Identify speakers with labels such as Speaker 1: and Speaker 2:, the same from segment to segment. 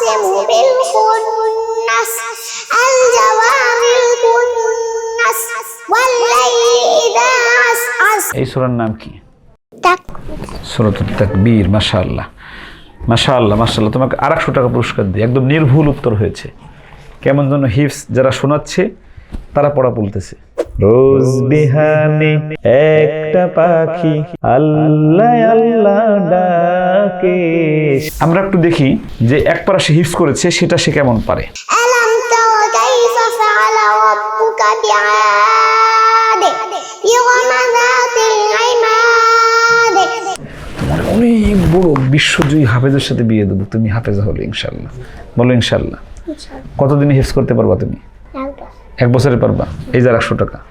Speaker 1: أقسم بالخنس الجوار الكنس والليل إذا عسعس
Speaker 2: এই সুরার নাম কি
Speaker 1: تك
Speaker 2: সুরতুল তাকবীর মাশাআল্লাহ মাশাআল্লাহ মাশাআল্লাহ তোমাকে আরেকশো টাকা পুরস্কার দিই একদম নির্ভুল উত্তর হয়েছে কেমন যেন হিফস যারা শোনাচ্ছে তারা পড়া বলতেছে রোজ বিহানে একটা পাখি আল্লাহ আল্লাহ ডাকে। আমরা একটু দেখি যে এক পারা সে হিফ করেছে সেটা সে কেমন পারে। অনেক বড় বিশ্বজয়ী হাফেজের সাথে বিয়ে দেবো তুমি হাফেজা হলো ইনশাল্লাহ বলো ইনশাল্লাহ কতদিনে হিফস করতে পারবা তুমি? এক বছরে। পারবা? এই যার একশো টাকা।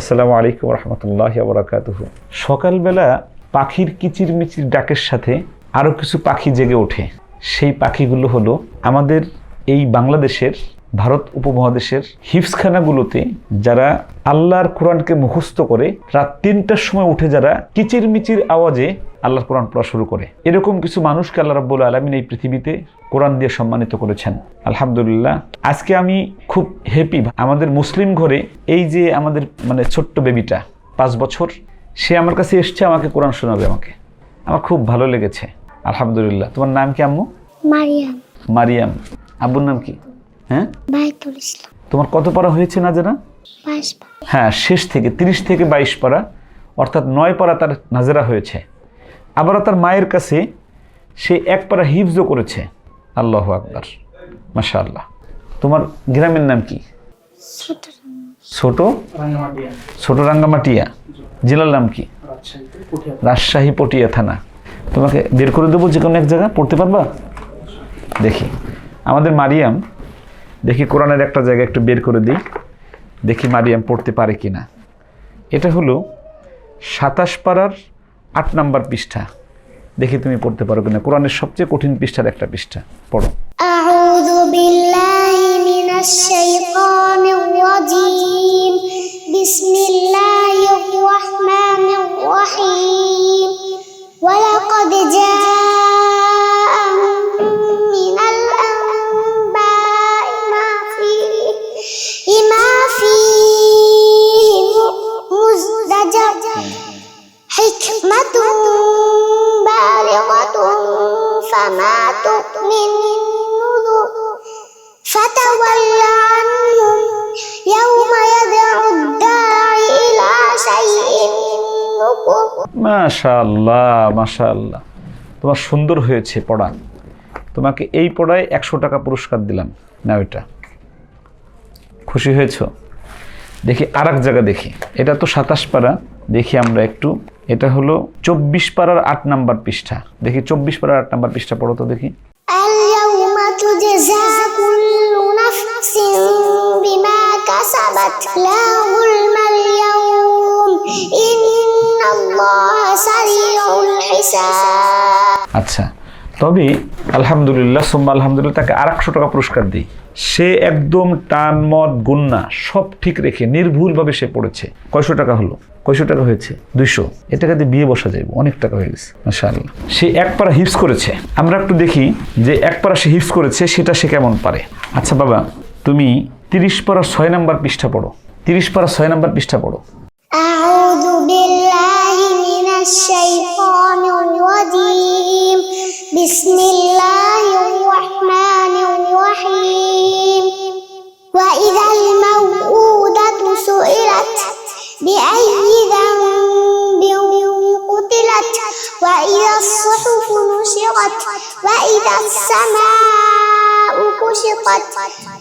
Speaker 2: আসসালামু আলাইকুম রহমতুল্লাহ বরাকাত সকালবেলা পাখির কিচির মিচির ডাকের সাথে আরও কিছু পাখি জেগে ওঠে। সেই পাখিগুলো হলো আমাদের এই বাংলাদেশের ভারত উপমহাদেশের হিফসখানাগুলোতে যারা আল্লাহর কোরআনকে মুখস্থ করে রাত তিনটার সময় উঠে যারা কিচিরমিচির আওয়াজে আল্লাহর কোরআন পড়া শুরু করে। এরকম কিছু মানুষকে আল্লাহ রাব্বুল আলমিন এই পৃথিবীতে কোরআন দিয়ে সম্মানিত করেছেন। আলহামদুলিল্লাহ আজকে আমি খুব হ্যাপি আমাদের মুসলিম ঘরে এই যে আমাদের মানে ছোট্ট বেবিটা পাঁচ বছর সে আমার কাছে এসছে আমাকে কোরআন শোনাবে আমাকে। আমার খুব ভালো লেগেছে। আলহামদুলিল্লাহ। তোমার নাম কি আম্মু?
Speaker 1: মারিয়াম।
Speaker 2: মারিয়াম। আব্বুর নাম কি? হ্যাঁ?
Speaker 1: বাইতুল ইসলাম
Speaker 2: তোমার কত পারা হয়েছে না জানা? হ্যাঁ শেষ থেকে তিরিশ থেকে বাইশ পারা অর্থাৎ নয় পারা তার নাজেরা হয়েছে। আবার তার মায়ের কাছে সে এক পারা হিফজও করেছে। আল্লাহ আকবার। মাশা আল্লাহ তোমার গ্রামের নাম কি? ছোট ছোট? রাঙ্গামাটিয়া। জেলার নাম কি? রাজশাহী পটিয়া। থানা। তোমাকে বের করে দেবো যে কোনো এক জায়গা পড়তে পারবা? দেখি। আমাদের মারিয়াম দেখি কোরআনের একটা জায়গা একটু বের করে দিই। দেখি মারিয়াম পড়তে পারে কি না এটা হলো সাতাশ পাড়ার আট নাম্বার পৃষ্ঠা। দেখি তুমি পড়তে পারো কিনা। কোরআনের সবচেয়ে কঠিন পৃষ্ঠার একটা পৃষ্ঠা। পড়ো।
Speaker 1: আউযু বিল্লাহি বিসমিল্লাহির রহমানির রহিম ওয়া লাকাদ نكر
Speaker 2: মাশাআল্লাহ মাশাআল্লাহ তোমার সুন্দর হয়েছে পড়া তোমাকে এই পড়ায় একশো টাকা পুরস্কার দিলাম না এটা খুশি হয়েছ দেখি আর এক জায়গা দেখি এটা তো সাতাশ পাড়া দেখি আমরা একটু এটা হলো চব্বিশ পাড়ার আট নাম্বার পৃষ্ঠা দেখি চব্বিশ পাড়ার আট নাম্বার পৃষ্ঠা পড়ো তো দেখি
Speaker 1: اليوم تجزى كل نفس بما كسبت لا ظلم اليوم আচ্ছা,
Speaker 2: আচ্ছা তবে আলহামদুলিল্লাহ সোম্মা আলহামদুলিল্লাহ তাকে আর একশো টাকা পুরস্কার দিই। সে একদম টান মত গুন্না সব ঠিক রেখে নির্ভুলভাবে সে পড়েছে। কয়শো টাকা হলো? কয়শো টাকা হয়েছে? দুইশো। এ দিয়ে বিয়ে বসা যাবে অনেক টাকা হয়ে গেছে মাসাল্লাহ সে এক পারা হিপস করেছে। আমরা একটু দেখি যে এক পারা সে হিপস করেছে সেটা সে কেমন পারে। আচ্ছা বাবা তুমি তিরিশ পাড়া ছয় নাম্বার পৃষ্ঠা পড়ো। তিরিশ পাড়া ছয় নাম্বার পৃষ্ঠা পড়ো।
Speaker 1: الشيطان الرجيم. بسم الله الرحمن الرحيم. وإذا الموءودة سئلت بأي ذنب قتلت وإذا الصحف نشرت وإذا السماء كشطت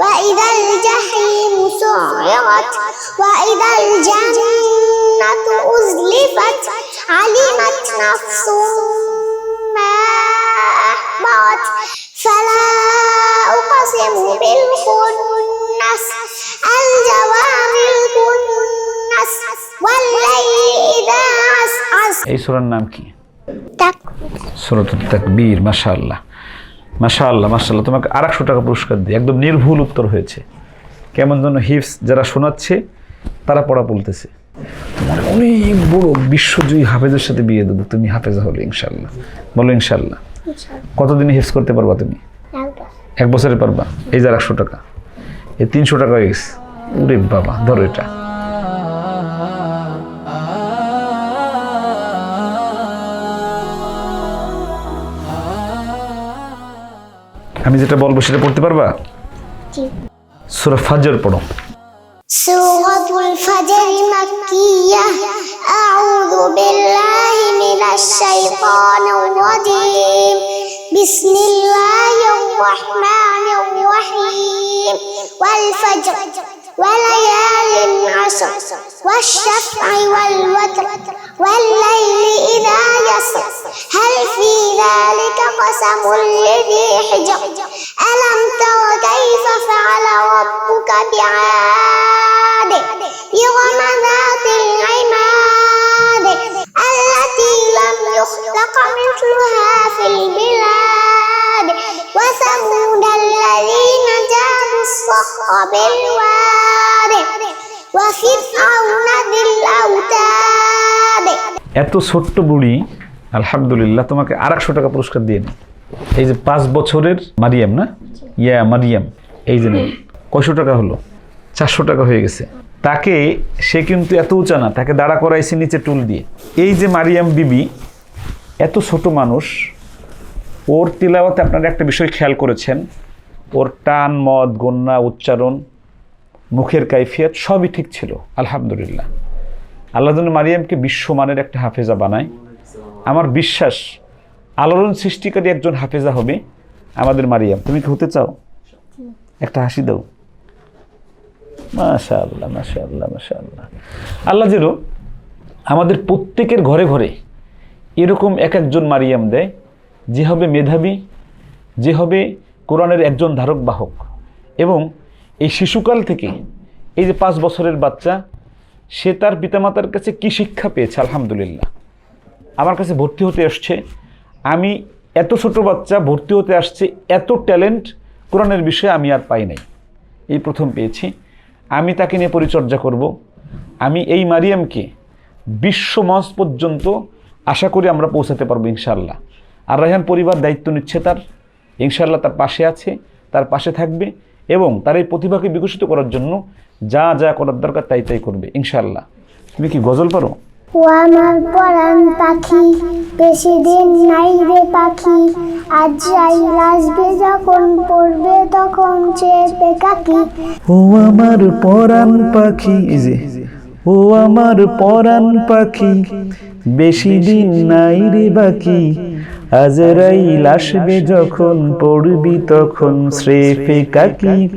Speaker 1: وإذا الجحيم سعرت وإذا الجنة أزلفت علمت نفس ما أحضرت فلا أقسم بالخنس الجوار الكنس والليل إذا عسعس
Speaker 2: এই সূরার নাম কি
Speaker 1: تك
Speaker 2: সুরতুল তাকবীর মাশাআল্লাহ মাশাআল্লাহ মাশাআল্লাহ তোমাকে আড়াইশো টাকা পুরস্কার দিই একদম নির্ভুল উত্তর হয়েছে কেমন যেন হিফস যারা শোনাচ্ছে তারা পড়া বলতেছে তোমার অনেক বড় বিশ্বজয়ী হাফেজের সাথে বিয়ে দেবো। তুমি হাফেজা হলে ইনশাল্লাহ। বলো ইনশাল্লাহ। কতদিনে হিফস করতে পারবা তুমি? এক বছরে। পারবা? এই যে একশো টাকা। এই তিনশো টাকা হয়ে গেছে। ওরে বাবা ধরো এটা। আমি যেটা বলব সেটা পড়তে পারবা? সুরা ফাজর পড়ো।
Speaker 1: سورة الفجر مكية. أعوذ بالله من الشيطان الرجيم. بسم الله الرحمن الرحيم. والفجر وليال عشر والشفع والوتر والليل إذا يسر. هل في ذلك قسم لذي حجر؟ ألم تر كيف فعل ربك بعاد إرم ذات العماد التي لم يخلق مثلها في البلاد وثمود الذين جابوا الصخر بالواد
Speaker 2: এত ছোট্ট বুড়ি, আলহামদুলিল্লাহ, তোমাকে আর একশো টাকা পুরস্কার দিয়ে নেই। এই যে পাঁচ বছরের মারিয়াম না? ইয়া মারিয়াম, এই যে নেই। কয়শো টাকা হলো? চারশো টাকা হয়ে গেছে। তাকে, সে কিন্তু এত উঁচা না, তাকে দাঁড়া করাইছে নিচে টুল দিয়ে। এই যে মারিয়াম বিবি, এত ছোট মানুষ, ওর তিলাওয়াতে আপনারা একটা বিষয় খেয়াল করেছেন। ওর টান, মদ গন্যা উচ্চারণ মুখের কাইফিয়াত সবই ঠিক ছিল, আলহামদুলিল্লাহ। আল্লাহ মারিয়ামকে বিশ্বমানের একটা হাফেজা বানায়। আমার বিশ্বাস, আলোড়ন সৃষ্টিকারী একজন হাফেজা হবে আমাদের মারিয়াম। তুমি কি হতে চাও? একটা হাসি দাও। মাশা আল্লাহ মাশা আল্লাহ মাশা আল্লাহ আল্লাহ যেন আমাদের প্রত্যেকের ঘরে ঘরে এরকম এক একজন মারিয়াম দেয়, যে হবে মেধাবী, যে হবে কোরআনের একজন ধারক বাহক। এবং এই শিশুকাল থেকে এই যে পাঁচ বছরের বাচ্চা, সে তার পিতামাতার কাছে কি শিক্ষা পেয়েছে? আলহামদুলিল্লাহ। আমার কাছে ভর্তি হতে আসছে। আমি এত ছোট বাচ্চা, ভর্তি হতে আসছে, এত ট্যালেন্ট কোরআনের বিষয়ে আমি আর পাই নাই। এই প্রথম পেয়েছি। আমি তাকে নিয়ে পরিচর্যা করব। আমি এই মারিয়ামকে বিশ্ব মঞ্চ পর্যন্ত আশা করি আমরা পৌঁছাতে পারব ইনশাল্লাহ আর রায়হান পরিবার দায়িত্ব নিচ্ছে তার। ইনশাল্লাহ তার পাশে আছে, তার পাশে থাকবে। এবং তার এই প্রতিভাকে বিকশিত করার জন্য যা যা করার দরকার তাই তাই করবে ইনশাল্লাহ তুমি কি গজল পারো?
Speaker 1: ও আমার পরাণ পাখি বেশি দিন নাই রে পাখি আজ রাইল আসবে যখন পড়বে তখন চেপে কাকি
Speaker 2: ও আমার পরাণ পাখি যে ও আমার পরাণ পাখি বেশি দিন নাই রে বাকি আজরাইল আসবে যখন পড়বি তখন স্রেফে কাকি।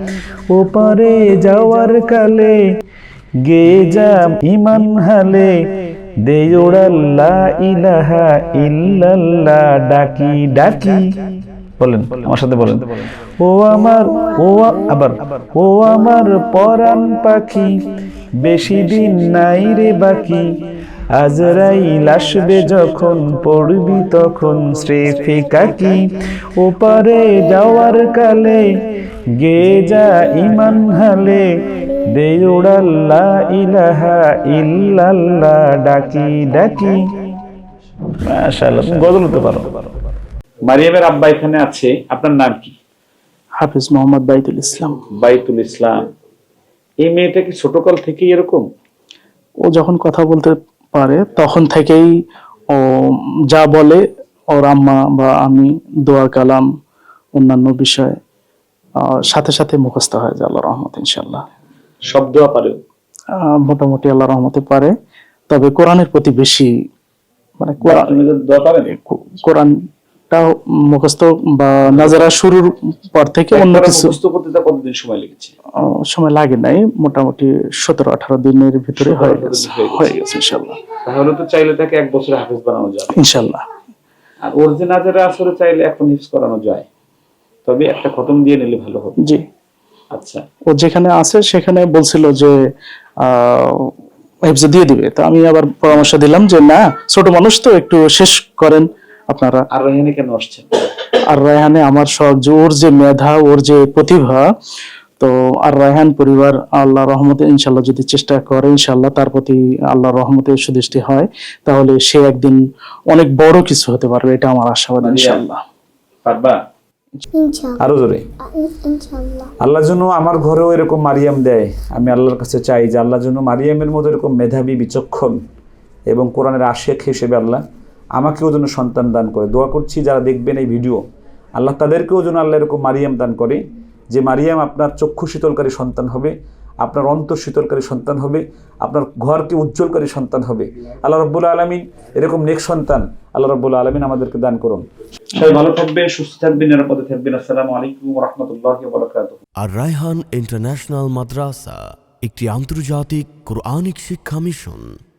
Speaker 2: ও পারে যাওয়ার কালে গে যা ইমান হালে। দে ওড়াল্লা ইলাহা ইল্লাল্লাহ, ডাকি ডাকি। বলেন, আমার সাথে বলেন। ও আমার, ও আবার, ও আমার পরাণ পাখি, বেশি দিন নাই রে বাকি। আজরাইল আসবে যখন পড়বি তখন স্রেফে কাকি ওপারে যাওয়ার কালে গে যা ইমান হালে দে ওড়াল্লা ইলাহা ইল্লাল্লাহ ডাকি ডাকি। মাশাআল্লাহ গজল হতে পারো। মারিয়ামের আব্বা এখানে আছে আপনার নাম কি?
Speaker 3: হাফিজ মোহাম্মদ বাইতুল ইসলাম।
Speaker 2: বাইতুল ইসলাম। এই মেয়েটা কি ছোটকাল থেকেই এরকম?
Speaker 3: ও যখন কথা বলতে পারে তখন থেকেই ও যা বলে ওর আম্মা বা আমি দোয়া কালাম অন্যান্য বিষয়ে সাথে সাথে মুখস্থ হয়ে যায় আল্লাহ রহমত ইনশাল্লাহ
Speaker 2: সব দোয়া
Speaker 3: পারে? মোটামুটি আল্লাহ রহমতে পারে। তবে কোরআনের প্রতি বেশি মানে কোরআন কোরআন একটা মুখস্থ বা নাজারা শুরুর পর থেকে অন্য কিছু
Speaker 2: কতদিন সময় লেগেছে?
Speaker 3: সময় লাগে নাই। মোটামুটি সতেরো আঠারো দিনের ভিতরে হয়ে গেছে।
Speaker 2: হয়ে গেছে।
Speaker 3: ইনশাল্লাহ
Speaker 2: তাহলে তো চাইলে তাকে এক বছরে হাফেজ বানানো যাবে
Speaker 3: ইনশাল্লাহ
Speaker 2: আর ওর যে নাজারা আসলে চাইলে এখন হিফজ করানো যায়। তবে একটা খতম দিয়ে নিলে ভালো হবে।
Speaker 3: জি।
Speaker 2: আচ্ছা।
Speaker 3: ও যেখানে আছে সেখানে বলছিল যে আহ, হেফজে দিয়ে দিবে। তো আমি আবার পরামর্শ দিলাম যে না ছোট মানুষ তো একটু শেষ করেন। আপনারা
Speaker 2: আর এখানে কেন আসছেন?
Speaker 3: আর রায়হানে আমার সব যে ওর যে মেধা ওর যে প্রতিভা তো আর রায়হান পরিবার আল্লাহ রহমতে ইনশাল্লাহ যদি চেষ্টা করে ইনশাল্লাহ তার প্রতি আল্লাহ রহমতে সুদৃষ্টি হয় তাহলে সে একদিন অনেক বড় কিছু হতে পারবে এটা আমার আশাবাদ ইনশাল্লাহ
Speaker 2: পারবা? আরও জোরে। আল্লাহ যেন আমার ঘরেও এরকম মারিয়াম দেয় আমি আল্লাহর কাছে চাই যে আল্লাহ যেন মারিয়ামের মতো এরকম মেধাবী বিচক্ষণ এবং কোরআনের আশেখ হিসেবে আল্লাহ আমাকেও যেন সন্তান দান করে। দোয়া করছি যারা দেখবেন এই ভিডিও আল্লাহ তাদেরকেও যেন আল্লাহ এরকম মারিয়াম দান করে যে মারিয়াম আপনার চক্ষু শীতলকারী সন্তান হবে আপনার অন্তর শীতলকারী সন্তান হবে আপনার ঘরকে উজ্জ্বলকারী সন্তান হবে। আল্লাহ রব্বুল আলমিন এরকম নেক সন্তান আল্লাহ রব্বুল আলমিন আমাদেরকে দান করুন। সবাই ভালো থাকবেন সুস্থ থাকবেন নিরাপদে থাকবেন। আসসালামু আলাইকুম রহমতুল্লাহ
Speaker 4: আর রায়হান ইন্টারন্যাশনাল মাদ্রাসা একটি আন্তর্জাতিক কোরআনিক শিক্ষা মিশন।